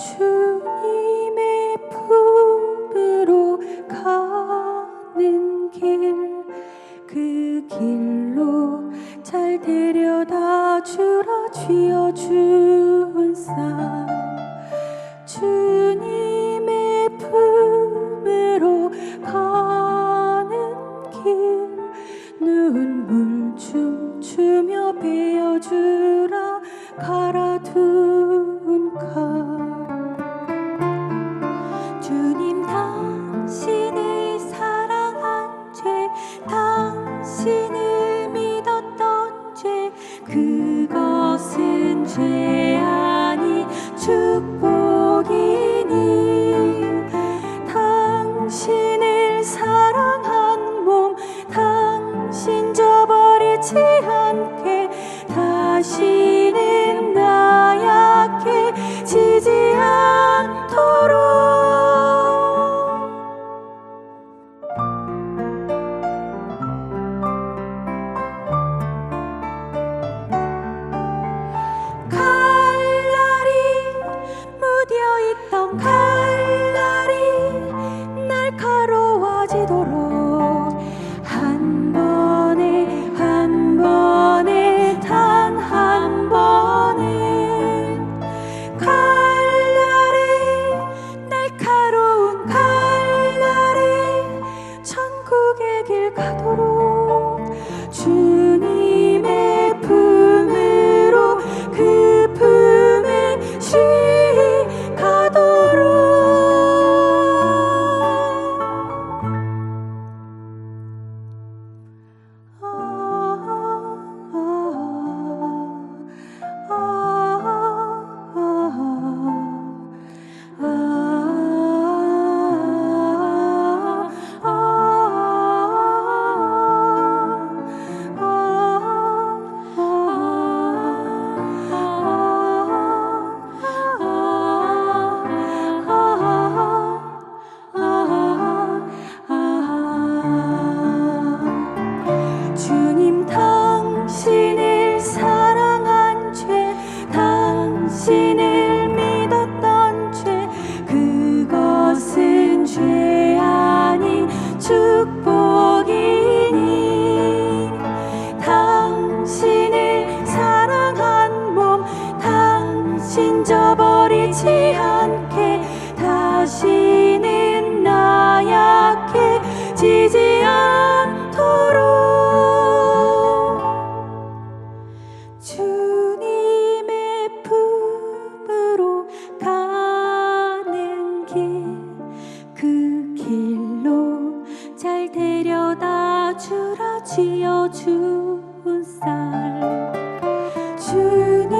주님의 품으로 가는 길 그 길로 잘 데려다 주라 쥐어 주은 길 가도록 지지 않도록 주님의 품으로 가는 길 그 길로 잘 데려다 주라 지어준 쌀. 주님